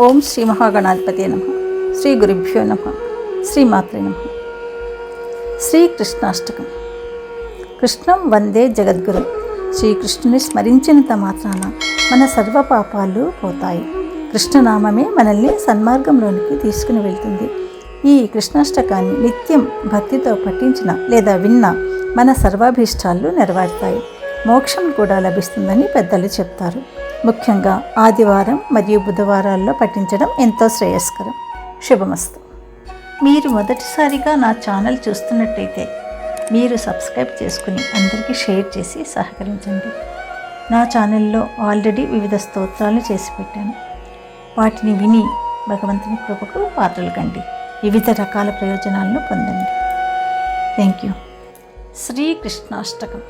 ఓం శ్రీ మహాగణాధిపతి నమ. శ్రీ గురుభ్యో నమ. శ్రీమాత్రే నమ. శ్రీకృష్ణాష్టకం కృష్ణం వందే జగద్గురు. శ్రీకృష్ణుని స్మరించినంత మాత్రాన మన సర్వ పాపాలు పోతాయి. కృష్ణనామమే మనల్ని సన్మార్గంలోనికి తీసుకుని వెళ్తుంది. ఈ కృష్ణాష్టకాన్ని నిత్యం భక్తితో పఠించిన లేదా విన్న మన సర్వాభీష్టాలు నెరవేరుతాయి. మోక్షం కూడా లభిస్తుందని పెద్దలు చెప్తారు. ముఖ్యంగా ఆదివారం మరియు బుధవారాల్లో పఠించడం ఎంతో శ్రేయస్కరం. శుభమస్తు. మీరు మొదటిసారిగా నా ఛానల్ చూస్తున్నట్టయితే మీరు సబ్స్క్రైబ్ చేసుకుని అందరికీ షేర్ చేసి సహకరించండి. నా ఛానల్లో ఆల్రెడీ వివిధ స్తోత్రాలు చేసి పెట్టాను. వాటిని విని భగవంతుని కృపకు పాత్రలు కండి. వివిధ రకాల ప్రయోజనాలను పొందండి. Thank you. శ్రీకృష్ణాష్టకం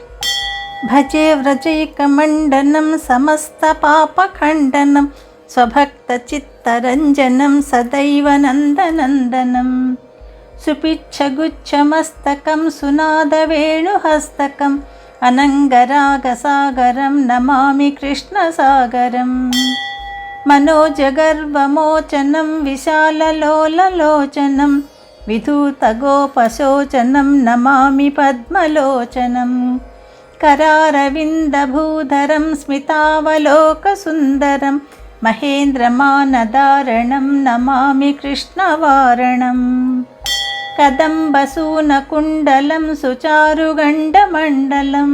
భజే వ్రజైకమండనం సమస్తపాపఖండనం స్వభక్తచిత్తరంజనం సదైవ నందనందనం. సుపిచ్చగుచ్చమస్తకం సునాదవేణుహస్తకం అనంగరాగసాగరం నమామి కృష్ణసాగరం. మనోజగర్వమోచనం విశాలలోలలోచనం విధూతగోపశోచనం నమామి పద్మలోచనం. करारविन्दभूधरं स्मितावलोकसुन्दरं महेन्द्रमानदारणं नमामि कृष्णवारणम् कदम्बसूनकुण्डलं सुचारुगण्डमण्डलं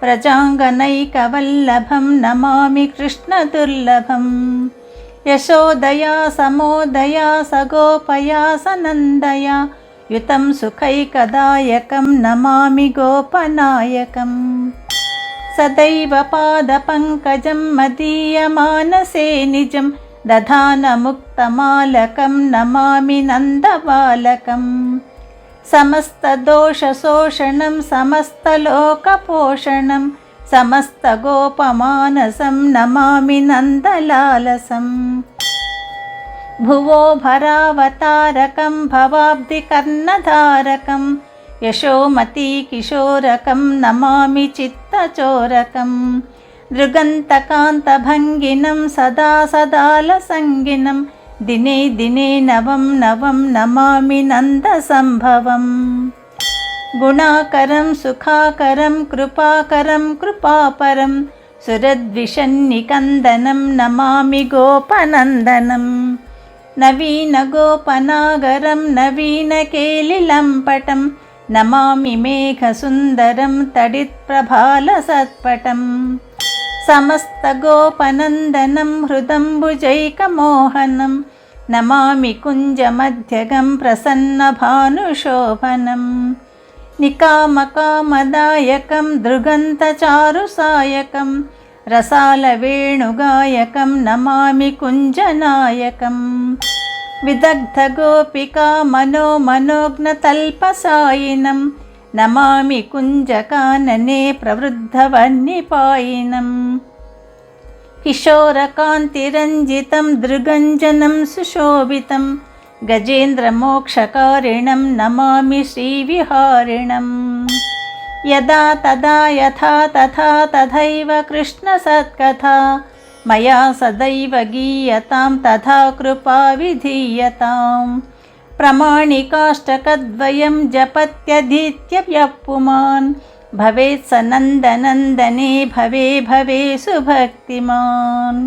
प्रजाङ्गनैकवल्लभं नमामि कृष्णदुर्लभम् यशोदया समोदया सगोपया सनन्दया युतं सुखैकदायकं नमामि गोपनायकम् सदैव पादपङ्कजं मदीयमानसे निजं दधानमुक्तमालकं नमामि नन्दबालकम् समस्तदोषशोषणं समस्तलोकपोषणं समस्तगोपमानसं नमामि नन्दलालसम् भुवो भरावतारकं भवाब्धिकर्णधारकं यशोमतीकिशोरकं नमामि चित्तचोरकं दृगन्तकान्तभङ्गिनं सदा सदालसङ्गिनं दिने दिने नवं नवं नमामि नन्दसम्भवम् गुणाकरं सुखाकरं कृपाकरं कृपापरं सुरद्विषन्निकन्दनं नमामि गोपनन्दनम् नवीनगोपनागरं नवीनकेलिलम्पटं नमामि मेघसुन्दरं तडित्प्रभालसत्पटम् समस्तगोपनन्दनं हृदम्बुजैकमोहनं। नमामि कुञ्जमध्यगं प्रसन्नभानुशोभनम् निकामकामदायकं दृगन्तचारुसायकं। रसालवेणुगायकं नमामि कुञ्जनायकम् विदग्धगोपिका मनो मनोज्ञतल्पसायिनं नमामि कुञ्जकानने प्रवृद्धवह्निपायिनम् किशोरकान्तिरञ्जितं दृगञ्जनं सुशोभितं गजेन्द्रमोक्षकारिणं नमामि श्रीविहारिणम् यदा तदा यथा तथा तथैव कृष्णसत्कथा मया सदैव गीयतां तथा कृपा विधीयताम् प्रमाणिकाष्टकद्वयं जपत्यधीत्य पुमान् भवेत् स नन्दनन्दने भवे भवे सुभक्तिमान्।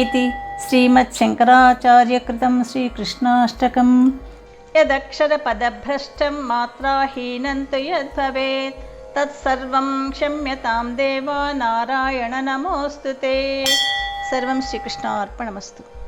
इति श्रीमच्छङ्कराचार्यकृतं श्रीकृष्णाष्टकम्। यदक्षरपदभ्रष्टं मात्राहीनं तु यद्भवेत् तत्सर्वं क्षम्यतां देवा नारायण नमोऽस्तु ते। सर्वं श्रीकृष्णार्पणमस्तु